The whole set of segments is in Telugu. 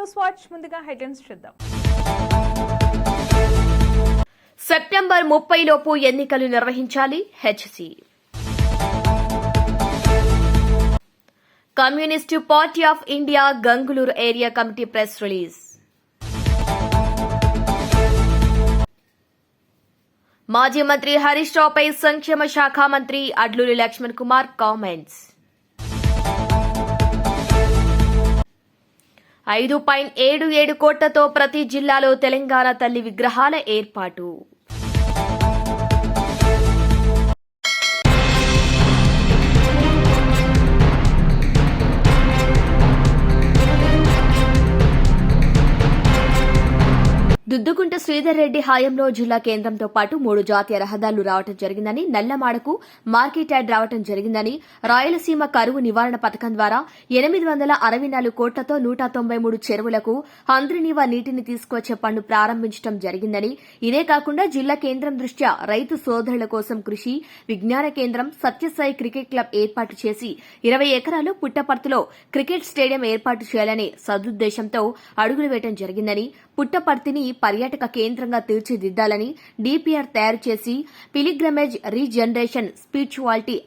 న్యూస్ వాచ్ ముందుగా హెడ్లైన్స్ చూద్దాం. సెప్టెంబర్ ముప్పై లోపు ఎన్నికలు నిర్వహించాలి HC. Communist party of India Gangaluru area committee press release. మాజీ మంత్రి హరీష్ రావుపై సంక్షేమ శాఖ మంత్రి అడ్లూరి లక్ష్మణ్ కుమార్ కామెంట్స్. ఐదు పాయింట్ ఏడు ఏడు కోట్లతో ప్రతి జిల్లాలో తెలంగాణ తల్లి విగ్రహాల ఏర్పాటు. దుద్దుకుంట శ్రీధర్ రెడ్డి హాయంలో జిల్లా కేంద్రంతో పాటు మూడు జాతీయ రహదారులు రావడం జరిగిందని నల్లమాడకు మార్కెట్ యార్డ్ రావడం జరిగిందని రాయలసీమ కరువు నివారణ పథకం ద్వారా ఎనిమిది వందల అరవై నాలుగు కోట్లతో నూట తొంభై మూడు చెరువులకు హంద్రినీవా నీటిని తీసుకువచ్చే పన్ను ప్రారంభించడం జరిగిందని ఇదే కాకుండా జిల్లా కేంద్రం దృష్ట్యా రైతు సోదరుల కోసం కృషి విజ్ఞాన కేంద్రం సత్యసాయి క్రికెట్ క్లబ్ ఏర్పాటు చేసి ఇరవై ఎకరాలు పుట్టపర్తిలో క్రికెట్ స్టేడియం ఏర్పాటు చేయాలనే సదుద్దేశంతో అడుగులు వేయడం జరిగిందని పుట్టపర్తిని పర్యాటక కేంద్రంగా తీర్చిదిద్దాలని డీపీఆర్ తయారు చేసి pilgrimage regeneration spirituality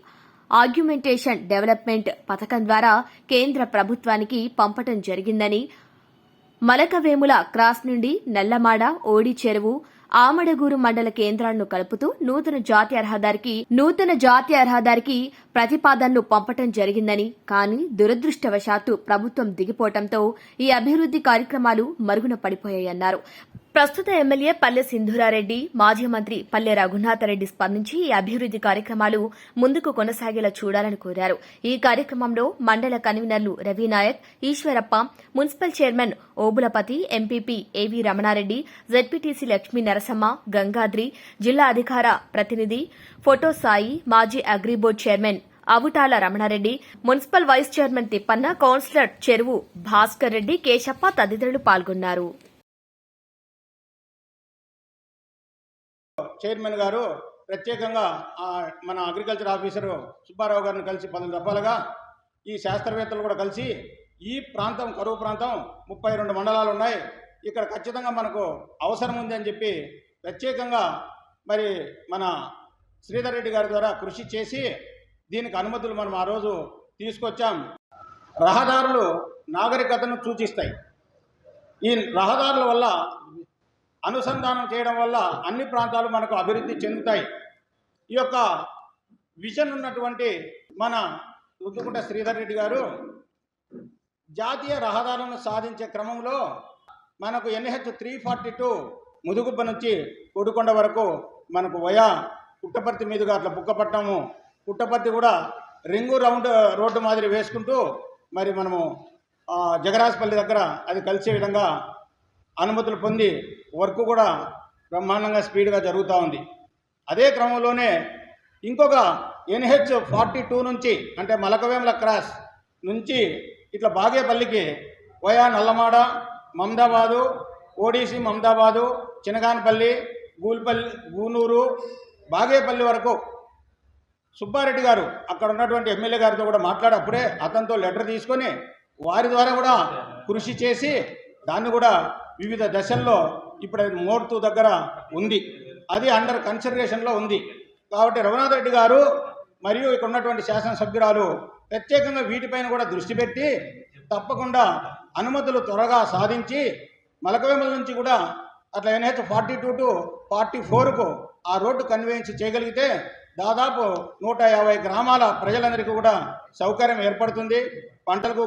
argumentation development పథకం ద్వారా కేంద్ర ప్రభుత్వానికి పంపటం జరిగిందని మలకవేముల క్రాస్ నుండి నల్లమాడ ఓడి చెరువు ఆమడగూరు మండల కేంద్రాలను కలుపుతూ నూతన జాతీయ రహదారికి నూతన జాతీయ రహదారికి ప్రతిపాదనలు పంపటం జరిగిందని కానీ దురదృష్టవశాత్తు ప్రభుత్వం దిగిపోవటంతో ఈ అభివృద్ది కార్యక్రమాలు మరుగున పడిపోయాయన్నారు ప్రస్తుత ఎమ్మెల్యే పల్లె సింధూరారెడ్డి మాజీ మంత్రి పల్లె రఘునాథరెడ్డి స్పందించి ఈ అభివృద్ది కార్యక్రమాలు ముందుకు కొనసాగేలా చూడాలని కోరారు. ఈ కార్యక్రమంలో మండల కన్వీనర్లు Ravinayak Eshwarappa municipal chairman Obulapathi MPP AV Ramanareddy ZPTC Lakshmi Narasamma Gangadri జిల్లా అధికార ప్రతినిధి ఫోటో సాయి మాజీ agri board chairman Avutala Ramanareddy municipal vice chairman Thippanna councillor Cheruvu Bhaskar Reddy Keshappa తదితరులు పాల్గొన్నారు. చైర్మన్ గారు ప్రత్యేకంగా మన అగ్రికల్చర్ ఆఫీసరు సుబ్బారావు గారిని కలిసి పలు దఫాలుగా ఈ శాస్త్రవేత్తలు కూడా కలిసి ఈ ప్రాంతం కరువు ప్రాంతం ముప్పై రెండు మండలాలు ఉన్నాయి. ఇక్కడ ఖచ్చితంగా మనకు అవసరం ఉంది అని చెప్పి ప్రత్యేకంగా మరి మన శ్రీధర్ రెడ్డి గారి ద్వారా కృషి చేసి దీనికి అనుమతులు మనం ఆ రోజు తీసుకొచ్చాం. రహదారులు నాగరికతను సూచిస్తాయి. ఈ రహదారుల వల్ల అనుసంధానం చేయడం వల్ల అన్ని ప్రాంతాలు మనకు అభివృద్ధి చెందుతాయి. ఈ యొక్క విజన్ ఉన్నటువంటి మన రుద్దుకుంట శ్రీధర్ రెడ్డి గారు జాతీయ రహదారులను సాధించే క్రమంలో మనకు NH three forty two Mudugubba నుంచి కొడుకొండ వరకు మనకు వయా పుట్టపర్తి మీదుగా అట్లా బుక్కపట్నము పుట్టపర్తి కూడా రింగు రౌండ్ రోడ్డు మాదిరి వేసుకుంటూ మరి మనము జగరాజపల్లి దగ్గర అది కలిసే విధంగా అనుమతులు పొంది వర్క్ కూడా బ్రహ్మాండంగా స్పీడ్గా జరుగుతూ ఉంది. అదే క్రమంలోనే ఇంకొక ఎన్హెచ్ ఫార్టీ టూ నుంచి అంటే మలకవేముల క్రాస్ నుంచి ఇట్లా బాగేపల్లికి వయా నల్లమాడ మమదాబాదు ఓడిసి మమదాబాదు చినగానపల్లి గూల్పల్లి గూనూరు బాగేపల్లి వరకు సుబ్బారెడ్డి గారు అక్కడ ఉన్నటువంటి ఎమ్మెల్యే గారితో కూడా మాట్లాడి అప్పుడే అతనితో లెటర్ తీసుకొని వారి ద్వారా కూడా కృషి చేసి దాన్ని కూడా వివిధ దశల్లో ఇప్పుడు ముహూర్తు మోర్తు దగ్గర ఉంది. అది అండర్ కన్సిడరేషన్లో ఉంది. కాబట్టి రఘునాథ్ రెడ్డి గారు మరియు ఇక్కడ ఉన్నటువంటి శాసనసభ్యురాలు ప్రత్యేకంగా వీటిపైన కూడా దృష్టి పెట్టి తప్పకుండా అనుమతులు త్వరగా సాధించి మలకవేమల నుంచి కూడా అట్లా NH forty two to forty ఫోర్కు ఆ రోడ్డు కన్వేన్స్ చేయగలిగితే దాదాపు నూట యాభై గ్రామాల ప్రజలందరికీ కూడా సౌకర్యం ఏర్పడుతుంది. పంటలకు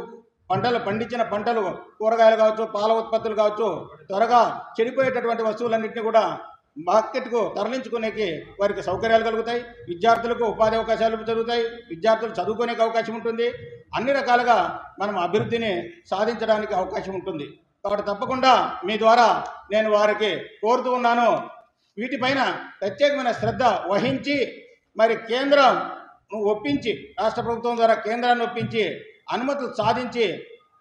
పంటలు పండించిన పంటలు కూరగాయలు కావచ్చు పాల ఉత్పత్తులు కావచ్చు త్వరగా చెడిపోయేటటువంటి వస్తువులన్నింటినీ కూడా మార్కెట్కు తరలించుకునేకి వారికి సౌకర్యాలు కలుగుతాయి. విద్యార్థులకు ఉపాధి అవకాశాలు జరుగుతాయి. విద్యార్థులు చదువుకునే అవకాశం ఉంటుంది. అన్ని రకాలుగా మనం అభివృద్ధిని సాధించడానికి అవకాశం ఉంటుంది. కాబట్టి తప్పకుండా మీ ద్వారా నేను వారికి కోరుతూ ఉన్నాను. వీటిపైన ప్రత్యేకమైన శ్రద్ధ వహించి మరి కేంద్రం ఒప్పించి రాష్ట్ర ప్రభుత్వం ద్వారా కేంద్రాన్ని ఒప్పించి అనుమతులు సాధించి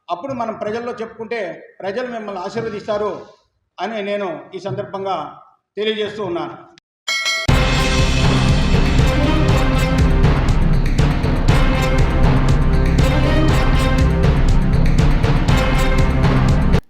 అప్పుడు మనం ప్రజల్లో చెప్పుకుంటే ప్రజలు మిమ్మల్ని ఆశీర్వదిస్తారు అని నేను ఈ సందర్భంగా తెలియజేస్తూ ఉన్నాను.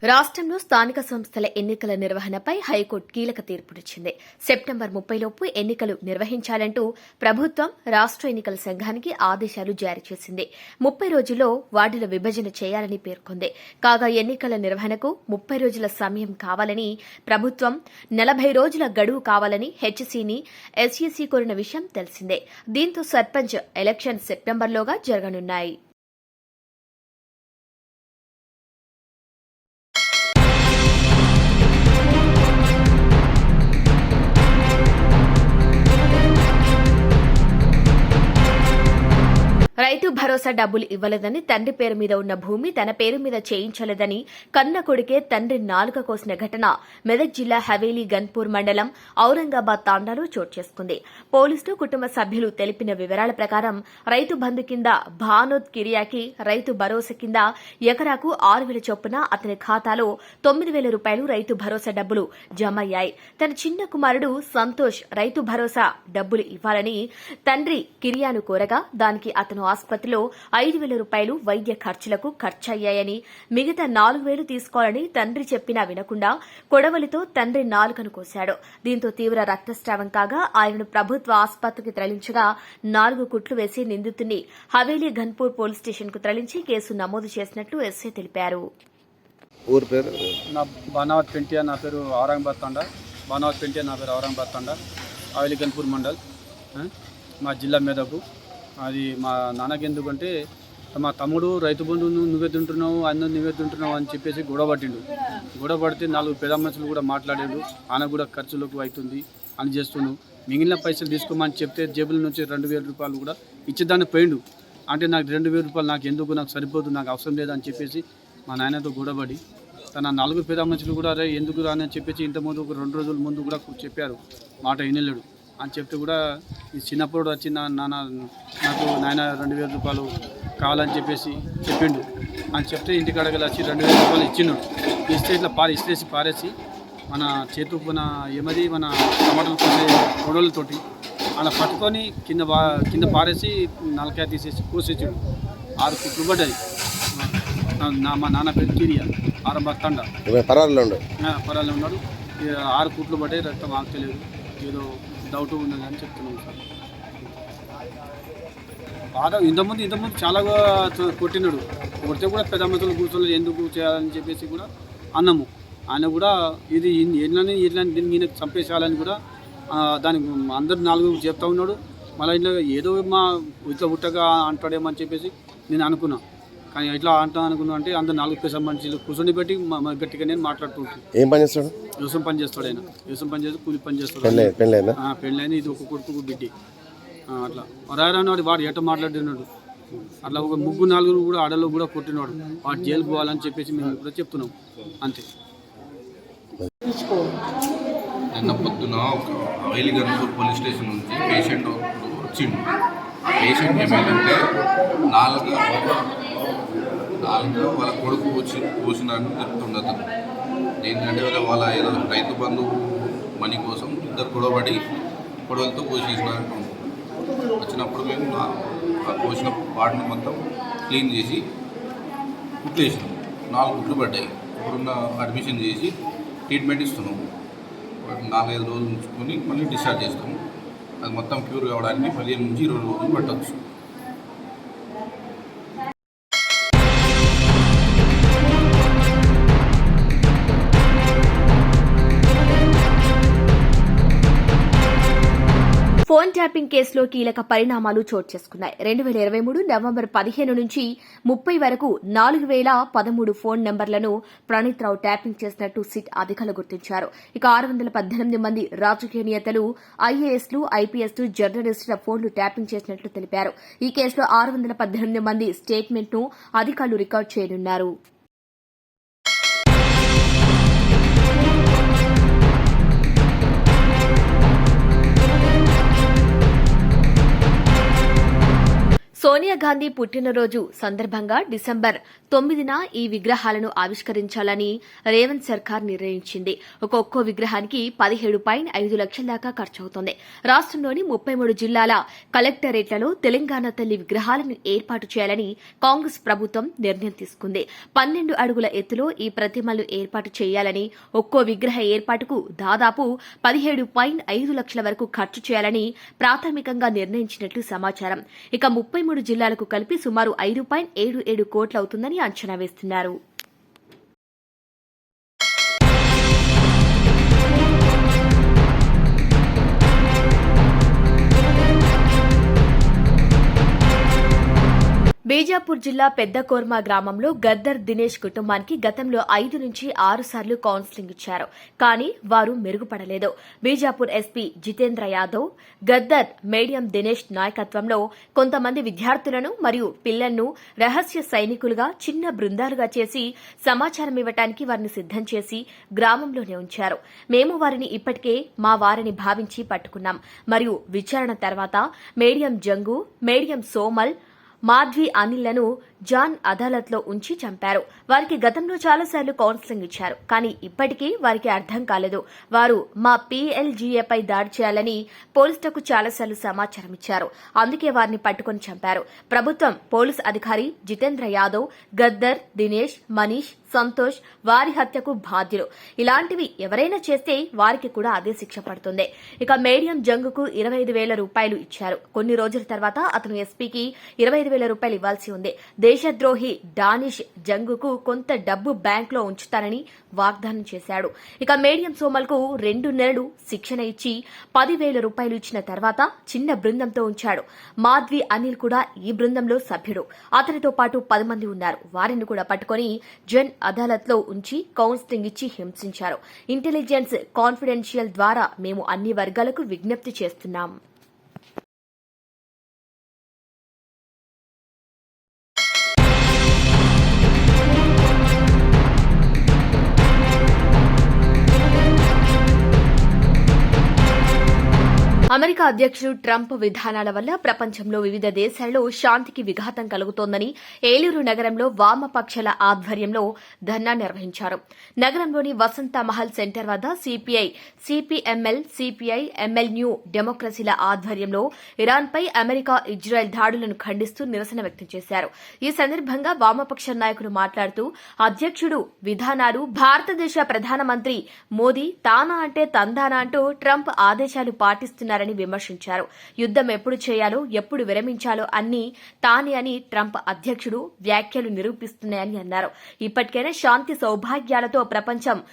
రాష్ట్రంలో స్థానిక సంస్థల ఎన్నికల నిర్వహణపై హైకోర్టు కీలక తీర్పునిచ్చింది. సెప్టెంబర్ ముప్పైలోపు ఎన్నికలు నిర్వహించాలంటూ ప్రభుత్వం రాష్ట్ర ఎన్నికల సంఘానికి ఆదేశాలు జారీ చేసింది. ముప్పై రోజుల్లో వార్డుల విభజన చేయాలని పేర్కొంది. కాగా ఎన్నికల నిర్వహణకు ముప్పై రోజుల సమయం కావాలని ప్రభుత్వం నలభై రోజుల గడువు కావాలని హెచ్సీని ఎస్ఈసీ కోరిన విషయం తెలిసిందే. దీంతో సర్పంచ్ ఎలక్షన్ సెప్టెంబర్లోగా జరగనున్నాయి. భరోసా డబ్బులు ఇవ్వలేదని తండ్రి పేరు మీద ఉన్న భూమి తన పేరు మీద చేయించలేదని కన్న కొడుకే తండ్రి నాలుక కోసిన ఘటన మెదక్ జిల్లా హవేలీ గన్పూర్ మండలం ఔరంగాబాద్ తాండాలో చోటు చేసుకుంది. పోలీసులు కుటుంబ సభ్యులు తెలిపిన వివరాల ప్రకారం రైతు బంధు కింద భానోద్ కిరియాకి రైతు భరోసా కింద ఎకరాకు ఆరు వేల చొప్పున అతని ఖాతాలో తొమ్మిది వేల రూపాయలు రైతు భరోసా డబ్బులు జమయ్యాయి తన చిన్న కుమారుడు సంతోష్ రైతు భరోసా డబ్బులు ఇవ్వాలని తండ్రి కిరియాను కోరగా దానికి అతను ఆసుపత్రి ఆసుపత్రిలో ఐదు వేల రూపాయలు వైద్య ఖర్చులకు ఖర్చయ్యాయని మిగతా నాలుగు వేలు తీసుకోవాలని తండ్రి చెప్పినా వినకుండా కొడవలితో తండ్రి నాలుకను కోశాడు. దీంతో తీవ్ర రక్తస్రావం కాగా ఆయనను ప్రభుత్వ ఆసుపత్రికి తరలించగా నాలుగు కుట్లు వేసి నిందితుని హవేలీ ఘన్పూర్ పోలీస్ స్టేషన్కు తరలించి కేసు నమోదు చేసినట్లు ఎస్ఐ తెలిపారు. ఊరి పేరు? నా బానావత్ పెంటియా నా పేరు ఔరంగాబాద్ తండ. బానావత్ పెంటియా నా పేరు ఔరంగాబాద్ తండ. ఆవిలి గన్పూర్ మండల్ మా జిల్లా మేదకు అది మా నాన్నకి ఎందుకంటే మా తమ్ముడు రైతు బంధు నువ్వే తింటున్నావు అన్న నువ్వే తింటున్నావు అని చెప్పేసి గొడవ పట్టిండు. గొడవ పడితే నాలుగు పెద్ద మనుషులు కూడా మాట్లాడాడు ఆయన కూడా ఖర్చులకు అవుతుంది అని చేస్తుండు. మిగిలిన పైసలు తీసుకోమని చెప్తే జేబుల నుంచి రెండు వేల రూపాయలు కూడా ఇచ్చేదాన్ని పోయిండు. అంటే నాకు రెండు వేల రూపాయలు నాకు ఎందుకు నాకు సరిపోదు నాకు అవసరం లేదని చెప్పేసి మా నాయనతో గొడవపడి తన నాలుగు పేద మనుషులు కూడా రే ఎందుకు రాని అని చెప్పేసి ఇంత ముందు ఒక రెండు రోజుల ముందు కూడా చెప్పారు. మాట వినలేడు. అని చెప్తే కూడా ఈ చిన్నప్పుడు వచ్చి నా నాన్న నాకు నాయన రెండు వేల రూపాయలు కావాలని చెప్పేసి చెప్పిండు. అని చెప్తే ఇంటికి అడగలి వచ్చి రెండు వేల రూపాయలు ఇచ్చిండు. ఇస్తే ఇట్లా పారి ఇస్తేసి పారేసి మన చేతు మన ఏమది మన టమాటాలు కోసే గొడవలతోటి అలా పట్టుకొని కింద బా కింద పారేసి నలకాయ తీసేసి కోసేసాడు. ఆరు కుట్లు పడ్డది నా- మా నాన్న పేరు కిరియా ఆరంభ తండ. ఏమైనా పర్వాలేదు ఉండు. పరాలు ఉన్నాడు. ఆరు కుట్లు పడ్డాయి రక్తం ఆగలేదు ఏదో డౌట్ ఉన్నది అని చెప్తున్నాం సార్. బాగా ఇంతకుముందు ఇంతకుముందు చాలా కొట్టినాడు. కొడితే కూడా పెద్ద మనుషులు కూర్చోలేదు ఎందుకు చేయాలని చెప్పేసి కూడా అన్నాము. ఆయన కూడా ఇది ఎట్లని ఎట్లని దీన్ని ఈయన చంపేసేయాలని కూడా దానికి అందరు నాలుగు చెప్తా ఉన్నాడు. మళ్ళీ ఇట్లా ఏదో మా ఇట్లా ఉట్టగా అంటాడేమో అని చెప్పేసి నేను అనుకున్నాను కానీ ఎట్లా అంటా అనుకున్నా అంటే అందరు నాలుగు పేస మనుషులు కూర్చొని పెట్టి గట్టిగా నేను మాట్లాడుతుంటాను ఏం పని చేస్తాడు? వ్యవసాయం పని చేస్తాడు ఆయన. వ్యవసాయం పని చేసి కూలి పని చేస్తాడు. పెళ్ళి పెళ్ళైందా? ఆ, పెళ్ళైన ఇది ఒక కొడుకు ఒక బిడ్డి. అట్లా. వరారాని వాడు ఎట మాట్లాడుతున్నాడు అట్లా ఒక ముగ్గురు నాలుగురు కూడా ఆడలో కూడా కొట్టినాడు. వాడు జైలు పోవాలని చెప్పేసి మేము కూడా చెప్తున్నాం. అంతే. నిన్న పొద్దున ఒక హవేలి గన్పూర్ పోలీస్ స్టేషన్ నుంచి పేషెంట్ వచ్చిండు. పేషెంట్ ఏమైందంటే నాలుగు నాలుగు వాళ్ళ కొడుకు వచ్చి పోసినని చెప్తుండదు ఏంటంటే వాళ్ళ ఏదో రైతు బంధు మనీ కోసం ఇద్దరు గొడవపడి గొడవలతో పోసేసినారు వచ్చినప్పుడు మేము నా- ఆ పోసిన వాటిని మొత్తం క్లీన్ చేసి కుట్టేసినాం. నాలుగు గుడ్లు పడ్డాయి. ఇప్పుడున్న అడ్మిషన్ చేసి ట్రీట్మెంట్ ఇస్తున్నాము నాలుగైదు రోజులు ఉంచుకొని మళ్ళీ డిశ్చార్జ్ చేస్తాము అది మొత్తం క్యూర్ కావడానికి పదిహేను నుంచి ఇరవై రోజులు పట్టవచ్చు కిడ్నాపింగ్ ట్యాపింగ్ కేసులో కీలక పరిణామాలు చోటు చేసుకున్నాయి. రెండు వేల ఇరవై మూడు నవంబర్ పదిహేను నుంచి ముప్పై వరకు నాలుగు వేల పదమూడు ఫోన్ నెంబర్లను ప్రణీత్ రావు ట్యాపింగ్ చేసినట్టు సిట్ అధికారులు గుర్తించారు. ఇక ఆరు వందల పద్దెనిమిది మంది రాజకీయ నేతలు ఐఏఎస్లు ఐపీఎస్లు జర్నలిస్టుల ఫోన్లు ట్యాపింగ్ చేసినట్లు తెలిపారు. ఈ కేసులో ఆరు వందల పద్దెనిమిది మంది స్టేట్మెంట్ను అధికారులు రికార్డు చేయనున్నారు. సోనియా గాంధీ పుట్టినరోజు సందర్భంగా డిసెంబర్ తొమ్మిదిన ఈ విగ్రహాలను ఆవిష్కరించాలని రేవంత్ సర్కార్ నిర్ణయించింది. ఒక్కొక్క విగ్రహానికి పదిహేడు పాయింట్ ఐదు లక్షల దాకా ఖర్చవుతోంది. రాష్ట్రంలోని ముప్పై మూడు జిల్లాల కలెక్టరేట్లలో తెలంగాణ తల్లి విగ్రహాలను ఏర్పాటు చేయాలని కాంగ్రెస్ ప్రభుత్వం నిర్ణయం తీసుకుంది. పన్నెండు అడుగుల ఎత్తులో ఈ ప్రతిమలు ఏర్పాటు చేయాలని ఒక్కో విగ్రహ ఏర్పాటుకు దాదాపు పదిహేడు పాయింట్ ఐదు లక్షల వరకు ఖర్చు చేయాలని ప్రాథమికంగా నిర్ణయించినట్లు సమాచారం. ఇక ముప్పై మూడు జిల్లాలకు కలిపి సుమారు ఐదు పాయింట్ ఏడు ఏడు కోట్లు అవుతుందని అంచనా వేస్తున్నారు. బీజాపూర్ జిల్లా పెద్ద కోర్మా గ్రామంలో గద్దర్ దినేష్ కుటుంబానికి గతంలో ఐదు నుంచి ఆరు సార్లు కౌన్సిలింగ్ ఇచ్చారు. కానీ వారు మెరుగుపడలేదు. బీజాపూర్ ఎస్పీ జితేంద్ర యాదవ్ గద్దర్ మేడియం దినేష్ నాయకత్వంలో కొంతమంది విద్యార్థులను మరియు పిల్లలను రహస్య సైనికులుగా చిన్న బృందాలుగా చేసి సమాచారం ఇవ్వటానికి వారిని సిద్దం చేసి గ్రామంలోనే ఉంచారు. మేము వారిని ఇప్పటికే మా వారిని భావించి పట్టుకున్నాం. మరియు విచారణ తర్వాత మేడియం జంగు మేడియం సోమల్ మాధ్వి అనిల్లను జాన్ అదాలత్లో ఉంచి చంపారు. వారికి గతంలో చాలాసార్లు కౌన్సిలింగ్ ఇచ్చారు. కానీ ఇప్పటికీ వారికి అర్థం కాలేదు. వారు మా పీఎల్జీఏపై దాడి చేయాలని పోలీసులకు చాలాసార్లు సమాచారం ఇచ్చారు. అందుకే వారిని పట్టుకుని చంపారు. ప్రభుత్వం పోలీస్ అధికారి జితేంద్ర యాదవ్ గద్దర్ దినేష్ మనీష్ సంతోష్ వారి హత్యకు బాధ్యులు. ఇలాంటివి ఎవరైనా చేస్తే వారికి కూడా అదే శిక్ష పడుతుంది. ఇక మేడియం జంగుకు ఇరవై ఐదు వేల రూపాయలు ఇచ్చారు. కొన్ని రోజుల తర్వాత అతను ఎస్పీకి ఇరవై ఐదు వేల రూపాయలు ఇవ్వాల్సి ఉంది. దేశద్రోహి డానిష్ జంగుకు కొంత డబ్బు బ్యాంక్లో ఉంచుతానని వాగ్దానం చేశాడు. ఇక మేడియం సోమల్కు రెండు నెలలు శిక్షణ ఇచ్చి పదివేల రూపాయలు ఇచ్చిన తర్వాత చిన్న బృందంతో ఉంచాడు. మాధ్వి అనిల్ కూడా ఈ బృందంలో సభ్యుడు. అతనితో పాటు పది మంది ఉన్నారు. వారిని కూడా పట్టుకొని జన్ అదాలత్లో ఉంచి కౌన్సిలింగ్ ఇచ్చి హింసించారు. ఇంటెలిజెన్స్ కాన్ఫిడెన్షియల్ ద్వారా మేము అన్ని వర్గాలకు విజ్ఞప్తి చేస్తున్నాం. అమెరికా అధ్యక్షుడు ట్రంప్ విధానాల వల్ల ప్రపంచంలో వివిధ దేశాల్లో శాంతికి విఘాతం కలుగుతోందని ఏలూరు నగరంలో వామపక్షాల ఆధ్వర్యంలో ధర్నా నిర్వహించారు. నగరంలోని వసంత మహల్ సెంటర్ వద్ద CPI CPIML CPI ML new డెమోక్రసీల ఆధ్వర్యంలో ఇరాన్పై అమెరికా ఇజ్రాయెల్ దాడులను ఖండిస్తూ నిరసన వ్యక్తం చేశారు. ఈ సందర్భంగా వామపక్ష నాయకులు మాట్లాడుతూ అధ్యక్షుడు విధానాలు భారతదేశ ప్రధానమంత్రి మోదీ తానా అంటే తందానా అంటూ ట్రంప్ ఆదేశాలు పాటిస్తున్నారని విమర్శించారు. యుద్దం ఎప్పుడు చేయాలో ఎప్పుడు విరమించాలో అన్ని తానే అని ట్రంప్ అధ్యక్షుడు వ్యాఖ్యలు నిరూపిస్తున్నాయని అన్నారు. ఇప్పటికైనా శాంతి సౌభాగ్యాలతో ప్రపంచం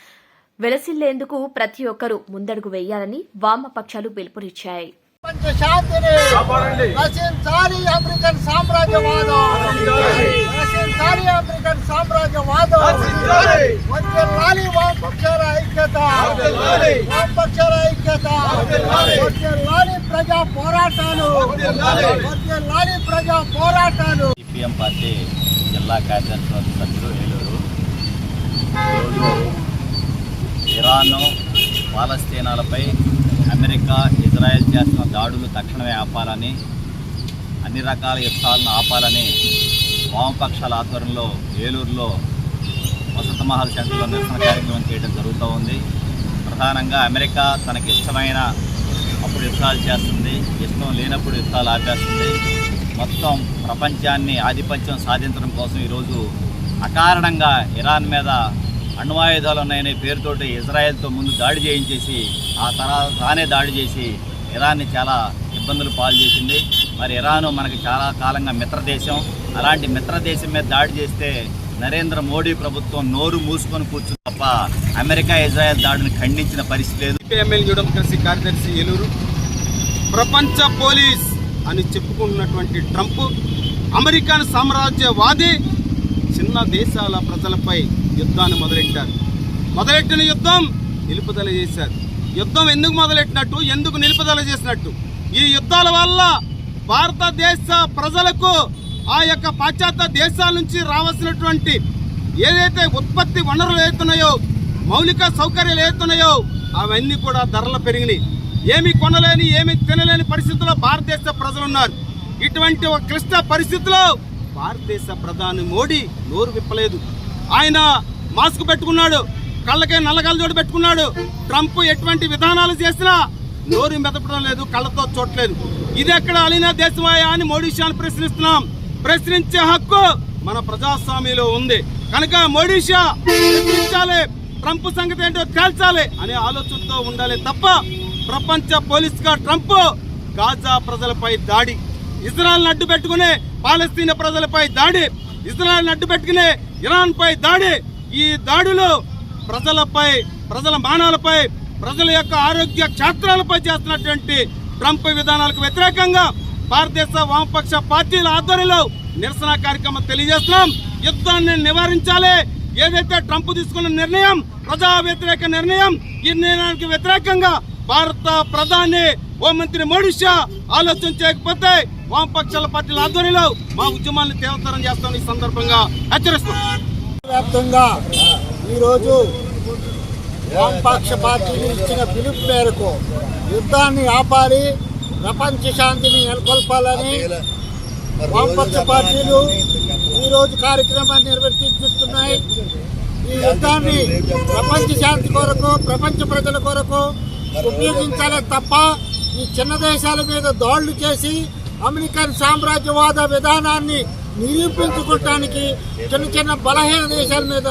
వెలసిల్లేందుకు ప్రతి ఒక్కరూ ముందడుగు వేయాలని వామపక్షాలు పిలుపునిచ్చాయి. ప్రపంచ శాంతిని నశించాలి అమెరికన్ సామ్రాజ్యవాదం. నశించాలి అమెరికన్ సామ్రాజ్యవాదం. వర్ధిల్లాలి వామపక్షాల ఐక్యత. వామపక్షాల ఐక్యత. వర్ధిల్లాలి ప్రజా పోరాటాలు. వర్ధిల్లాలి ప్రజా పోరాటాలు. సిపిఎం పార్టీ జిల్లా కార్యదర్శి సభ్యులు ఏలూరు. ఇరాన్ పాలస్తీనాలపై అమెరికా ఇజ్రాయెల్ చేస్తున్న దాడులు తక్షణమే ఆపాలని అన్ని రకాల యుద్ధాలను ఆపాలని వామపక్షాల ఆధ్వర్యంలో ఏలూరులో వసంత మహల్ సెంటర్లో నిరసన కార్యక్రమం చేయడం జరుగుతూ ఉంది. ప్రధానంగా అమెరికా తనకి ఇష్టమైన అప్పుడు యుద్ధాలు చేస్తుంది ఇష్టం లేనప్పుడు యుద్ధాలు ఆపేస్తుంది. మొత్తం ప్రపంచాన్ని ఆధిపత్యం సాధించడం కోసం ఈరోజు అకారణంగా ఇరాన్ మీద అణ్వాయుధాలు ఉన్నాయనే పేరుతోటి ఇజ్రాయెల్తో ముందు దాడి చేయించేసి ఆ తర్వాత తానే దాడి చేసి ఇరాన్ని చాలా ఇబ్బందులు పాలు చేసింది. మరి ఇరాను మనకి చాలా కాలంగా మిత్రదేశం. అలాంటి మిత్రదేశం మీద దాడి చేస్తే నరేంద్ర మోడీ ప్రభుత్వం నోరు మూసుకొని కూర్చుని తప్ప అమెరికా ఇజ్రాయెల్ దాడిని ఖండించిన పరిస్థితి లేదు. సిపిఎంఎల్ డెమోక్రసీ కార్యదర్శి ఏలూరు. ప్రపంచ పోలీస్ అని చెప్పుకుంటున్నటువంటి ట్రంప్ అమెరికన్ సామ్రాజ్యవాది చిన్న దేశాల ప్రజలపై యుద్ధాన్ని మొదలెట్టారు. మొదలెట్టిన యుద్ధం నిలుపుదల చేశారు. యుద్ధం ఎందుకు మొదలెట్టినట్టు? ఎందుకు నిలుపుదల చేసినట్టు? ఈ యుద్ధాల వల్ల భారతదేశ ప్రజలకు ఆ యొక్క పాశ్చాత్య దేశాల నుంచి రావాల్సినటువంటి ఏదైతే ఉత్పత్తి వనరులు ఏతున్నాయో మౌలిక సౌకర్యాలు ఏతున్నాయో అవన్నీ కూడా ధరలు పెరిగినాయి. ఏమి కొనలేని ఏమి తినలేని పరిస్థితుల్లో భారతదేశ ప్రజలు ఉన్నారు. ఇటువంటి ఒక క్లిష్ట పరిస్థితిలో భారతదేశ ప్రధాని మోడీ నోరు విప్పలేదు. ఆయన మాస్క్ పెట్టుకున్నాడు కళ్ళకే నల్లగలజోడు పెట్టుకున్నాడు. ట్రంప్ ఎటువంటి విధానాలు చేసినా నోరు మెదపడం లేదు కళ్ళతో చూడలేదు ఇది ఎక్కడ అలీనా దేశమాయా అని మోడీ షాను ప్రశ్నిస్తున్నాం. ప్రశ్నించే హక్కు మన ప్రజాస్వామ్యంలో ఉంది. కనుక మోడీ షా ప్రశ్నించాలి ట్రంప్ సంగతి ఏంటో తేల్చాలి అనే ఆలోచనతో ఉండాలి తప్ప ప్రపంచ పోలీస్గా ట్రంప్ గాజా ప్రజలపై దాడి. ఇజ్రాయల్ అడ్డు పెట్టుకునే పాలస్తీనా ప్రజలపై దాడి. ఇజ్రాయల్ అడ్డు పెట్టుకునే ఇరాన్ పై దాడి. ఈ దాడులు ప్రజలపై ప్రజల మానాలపై ప్రజల యొక్క ఆరోగ్య క్షేత్రాలపై చేస్తున్నటువంటి ట్రంప్ విధానాలకు వ్యతిరేకంగా భారతదేశ వామపక్ష పార్టీల ఆధ్వర్యంలో నిరసన కార్యక్రమం తెలియజేస్తున్నాం. యుద్ధాన్ని నివారించాలి. ఏదైతే ట్రంప్ తీసుకున్న నిర్ణయం ప్రజా వ్యతిరేక నిర్ణయం ఈ నిర్ణయానికి వ్యతిరేకంగా భారత ప్రధాని హోంమంత్రి మోడీ షా ఆలోచన చేయకపోతే వామపక్షాల పార్టీల ఆధ్వర్యంలో మా ఉద్యమాన్ని తీవ్రతరం చేస్తామని ఈ సందర్భంగా హెచ్చరిస్తున్నాం. వ్యాప్తంగా ఈరోజు వామపక్ష పార్టీలు ఇచ్చిన పిలుపు మేరకు యుద్ధాన్ని ఆపాలి ప్రపంచ శాంతిని నెలకొల్పాలని వామపక్ష పార్టీలు ఈరోజు కార్యక్రమాన్ని నిర్వర్తిస్తున్నాయి. ఈ యుద్ధాన్ని ప్రపంచ శాంతి కొరకు ప్రపంచ ప్రజల కొరకు ఉపయోగించాలే తప్ప ఈ చిన్న దేశాల మీద దాడులు చేసి అమెరికన్ సామ్రాజ్యవాద విధానాన్ని నిరూపించుకోవటానికి చిన్న చిన్న బలహీన దేశాల మీద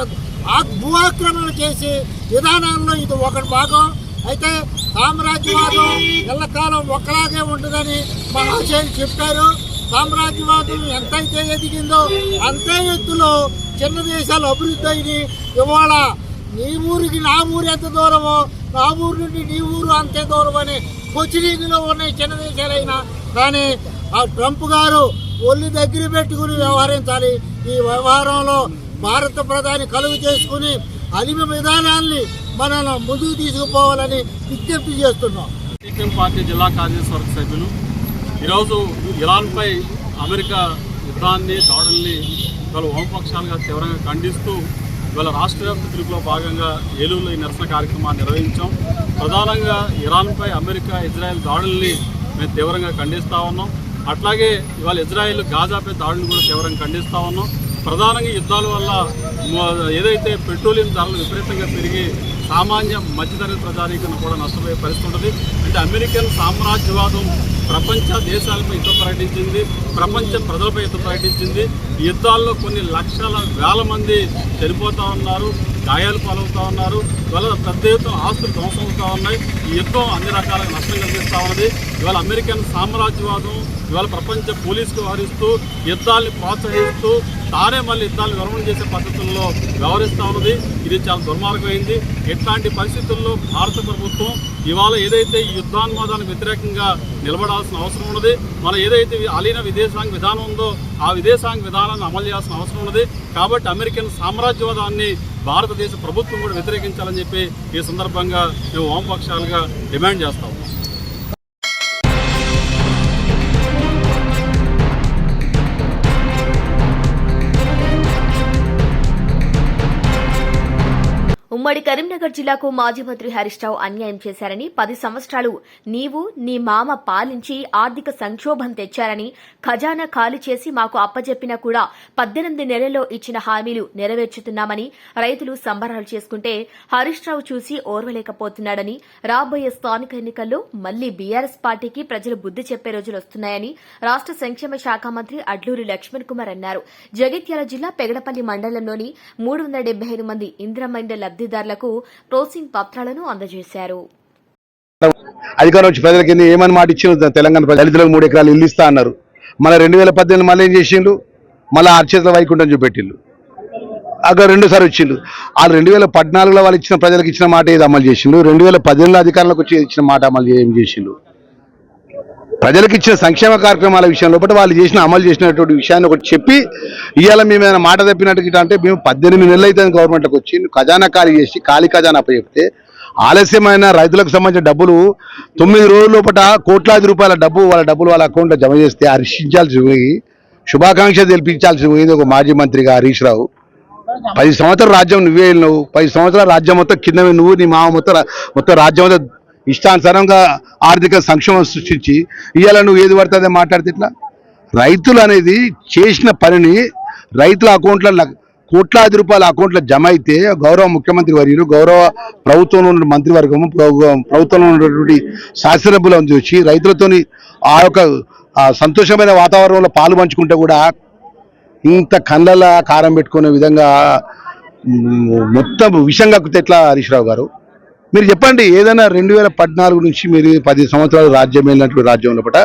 ఆ- భూ ఆక్రమణ చేసి విధానాల్లో ఇది ఒకటి భాగం. అయితే సామ్రాజ్యవాదం ఎల్లకాలం ఒకలాగే ఉండదని మహాశయులు చెప్పారు. సామ్రాజ్యవాదం ఎంతైతే ఎదిగిందో అంతే ఎత్తులో చిన్న దేశాలు అభివృద్ధి అయినాయి. ఇవాళ నీ ఊరికి నా ఊరు ఎంత దూరమో నా ఊరు నుండి నీ ఊరు అంతే దూరం అని కొచ్చినీగిలో ఉన్నాయి చిన్న దేశాలైనా కానీ ఆ ట్రంప్ గారు ఒళ్ళు దగ్గర పెట్టుకుని వ్యవహరించాలి. ఈ వ్యవహారంలో భారత ప్రధాని కలుగు చేసుకుని అలిమ విధానాన్ని మనం ముందుకు తీసుకుపోవాలని విజ్ఞప్తి చేస్తున్నాం. సిపిఎం పార్టీ జిల్లా కార్యవర్గ సభ్యులు ఈరోజు ఇరాన్పై అమెరికా యుద్ధాన్ని దాడుల్ని పలు వామపక్షాలుగా తీవ్రంగా ఖండిస్తూ ఇవాళ రాష్ట్ర వ్యాప్త పిలుపులో భాగంగా ఏలూరులో ఈ నిరసన కార్యక్రమాన్ని నిర్వహించాం. ప్రధానంగా ఇరాన్పై అమెరికా ఇజ్రాయెల్ దాడుల్ని మేము తీవ్రంగా ఖండిస్తూ ఉన్నాం. అట్లాగే ఇవాళ ఇజ్రాయెల్ గాజాపై దాడులు కూడా తీవ్రంగా ఖండిస్తూ ఉన్నాం. ప్రధానంగా యుద్ధాల వల్ల ఏదైతే పెట్రోలియం ధరలు విపరీతంగా పెరిగి సామాన్య మధ్యతరగతి ప్రజానీకరణ కూడా నష్టపోయే పరిస్థితి ఉంటుంది. అంటే అమెరికన్ సామ్రాజ్యవాదం ప్రపంచ దేశాలపై యుద్ధం ప్రకటించింది. ప్రపంచ ప్రజలపై యుద్ధం ప్రకటించింది. యుద్ధాల్లో కొన్ని లక్షల వేల మంది చనిపోతూ ఉన్నారు. గాయాలు పాలవుతూ ఉన్నారు. ఇవాళ పెద్ద ఎత్తున ఆస్తులు ధ్వంసం అవుతూ ఉన్నాయి. ఈ యుద్ధం అన్ని రకాల నష్టం కలిగిస్తూ ఉన్నది. ఇవాళ అమెరికన్ సామ్రాజ్యవాదం ఇవాళ ప్రపంచ పోలీసుకు వ్యవహరిస్తూ యుద్ధాల్ని ప్రోత్సహిస్తూ తానే మళ్ళీ యుద్ధాలను విరమణ చేసే పద్ధతుల్లో వ్యవహరిస్తూ ఉన్నది. ఇది చాలా దుర్మార్గమైంది. ఇట్లాంటి పరిస్థితుల్లో భారత ప్రభుత్వం ఇవాళ ఏదైతే ఈ యుద్ధాన్వాదానికి వ్యతిరేకంగా నిలబడాల్సిన అవసరం ఉన్నది మన ఏదైతే అలీన విదేశాంగ విధానం ఉందో ఆ విదేశాంగ విధానాన్ని అమలు చేయాల్సిన అవసరం ఉన్నది. కాబట్టి అమెరికన్ సామ్రాజ్యవాదాన్ని భారతదేశ ప్రభుత్వం కూడా వ్యతిరేకించాలని చెప్పి ఈ సందర్భంగా మేము వామపక్షాలుగా డిమాండ్ చేస్తాము ఉమ్మడి కరీంనగర్ జిల్లాకు మాజీ మంత్రి హరీష్ రావు అన్యాయం చేశారని పది సంవత్సరాలు నీవు నీ మామ పాలించి ఆర్థిక సంక్షోభం తెచ్చారని ఖజానా ఖాళీ చేసి మాకు అప్పజెప్పినా కూడా పద్దెనిమిది నెలల్లో ఇచ్చిన హామీలు నెరవేర్చుతున్నామని రైతులు సంబరాలు చేసుకుంటే హరీష్ రావు చూసి ఓర్వలేకపోతున్నాడని రాబోయే స్థానిక ఎన్నికల్లో మళ్ళీ బీఆర్ఎస్ పార్టీకి ప్రజలు బుద్ది చెప్పే రోజులు వస్తున్నాయని రాష్ట సంక్షేమ శాఖ మంత్రి అడ్లూరి లక్ష్మణ్ కుమార్ అన్నారు. జగిత్యాల జిల్లా పెగడపల్లి మండలంలోని మూడు వందల ఐదు మంది ఇంద్రమైండ లబ్దిదారులకు ప్రోసింగ్ పత్రాలను అందజేశారు. అధికారం వచ్చి ప్రజల కింద ఏమని మాట ఇచ్చిన తెలంగాణ దళితులకు మూడు ఎకరాలు ఇల్లు ఇస్తా అన్నారు. మళ్ళీ రెండు వేల పద్దెనిమిది మళ్ళీ ఏం చేసిండు మళ్ళీ అర్చేతుల వైకుంఠం చూపెట్టిండు అక్కడ రెండుసారి వచ్చిండు వాళ్ళు రెండు వేల పద్నాలుగులో వాళ్ళు ఇచ్చిన ప్రజలకు ఇచ్చిన మాట ఏది అమలు చేసిండు రెండు వేల పద్దెనిమిదిలో అధికారులకు వచ్చి ఇచ్చిన మాట అమలు ఏం చేసిండు ప్రజలకు ఇచ్చిన సంక్షేమ కార్యక్రమాల విషయంలో బట్టి వాళ్ళు చేసిన అమలు చేసినటువంటి విషయాన్ని ఒకటి చెప్పి ఇవాళ మేము ఏమైనా మాట తప్పినట్టు అంటే మేము పద్దెనిమిది నెలలు అయితే గవర్నమెంట్కి వచ్చి ఖజానా ఖాళీ చేసి ఖాళీ ఖజానా చెప్తే ఆలస్యమైన రైతులకు సంబంధించిన డబ్బులు తొమ్మిది రోజుల లోపల కోట్లాది రూపాయల డబ్బు వాళ్ళ డబ్బులు వాళ్ళ అకౌంట్లో జమ చేస్తే హర్షించాల్సి పోయి శుభాకాంక్ష తెలిపించాల్సి పోయింది ఒక మాజీ మంత్రిగా హరీష్ రావు. పది సంవత్సరాల రాజ్యం నువ్వే నువ్వు పది సంవత్సరాల రాజ్యం మొత్తం కింద నువ్వు నీ మామ మొత్తం మొత్తం రాజ్యం మొత్తం ఇష్టానుసారంగా ఆర్థిక సంక్షేమం సృష్టించి ఇవాళ నువ్వు ఏది పడుతుందో మాట్లాడితే ఇట్లా రైతులు అనేది చేసిన పనిని రైతుల అకౌంట్ల కోట్లాది రూపాయల అకౌంట్లో జమ అయితే గౌరవ ముఖ్యమంత్రి వర్యులు గౌరవ ప్రభుత్వంలో ఉన్న మంత్రివర్గము ప్రభుత్వంలో ఉన్నటువంటి శాసనసభ్యులను చూసి రైతులతోని ఆ యొక్క సంతోషమైన వాతావరణంలో పాలు పంచుకుంటే కూడా ఇంత కళ్ళల కారం పెట్టుకునే విధంగా మొత్తం విషంగా ఎట్లా హరీష్ రావు గారు? మీరు చెప్పండి ఏదైనా రెండు వేల పద్నాలుగు నుంచి మీరు పది సంవత్సరాలు రాజ్యం వెళ్ళినటువంటి రాజ్యంలో పట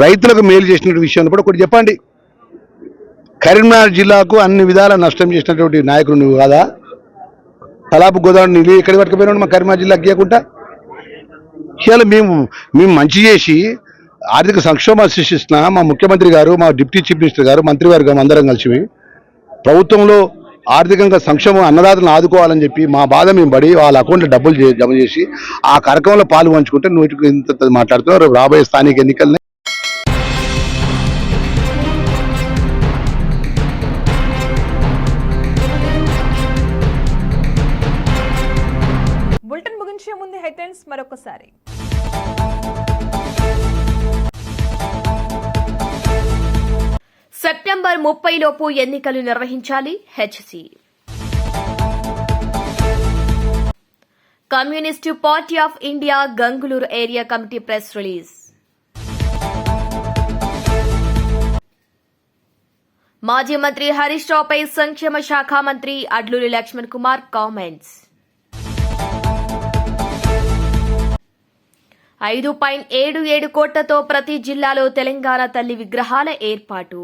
రైతులకు మేలు చేసినటువంటి విషయంలో కూడా ఒకటి చెప్పండి. కరీంనగర్ జిల్లాకు అన్ని విధాల నష్టం చేసినటువంటి నాయకుడు నువ్వు కాదా? తలాపు గోదావరి నీళ్ళు ఎక్కడ పట్టుకుపోయినాడు మా కరీంనగర్ జిల్లాకి ఇవ్వకుండా ఇవాళ మేము మేము మంచి చేసి ఆర్థిక సంక్షోభం సృష్టిస్తున్న మా ముఖ్యమంత్రి గారు మా డిప్యూటీ చీఫ్ మినిస్టర్ గారు మంత్రివర్గం అందరం కలిసి ప్రభుత్వంలో ఆర్థికంగా సంక్షేమం అన్నదాతలను ఆదుకోవాలని చెప్పి మా బాధ మేము పడి వాళ్ళ అకౌంట్లో డబ్బులు జమ చేసి ఆ కార్యక్రమంలో పాలు పంచుకుంటే నూటికి ఇంత మాట్లాడుతున్నారు రాబోయే స్థానిక ఎన్నికల్ని. బులెటిన్ ముగించే ముందు హెడ్లైన్స్ మరొకసారి. సెప్టెంబర్ ముప్పై లోపు ఎన్నికలు నిర్వహించాలి HC communist party of India Gangaluru area committee press release. మాజీ మంత్రి హరీష్ రావుపై సంక్షేమ శాఖ మంత్రి అడ్లూరి లక్ష్మణ్ కుమార్ కామెంట్స్. ఐదు పాయింట్ ఏడు ఏడు కోట్లతో ప్రతి జిల్లాలో తెలంగాణ తల్లి విగ్రహాల ఏర్పాటు.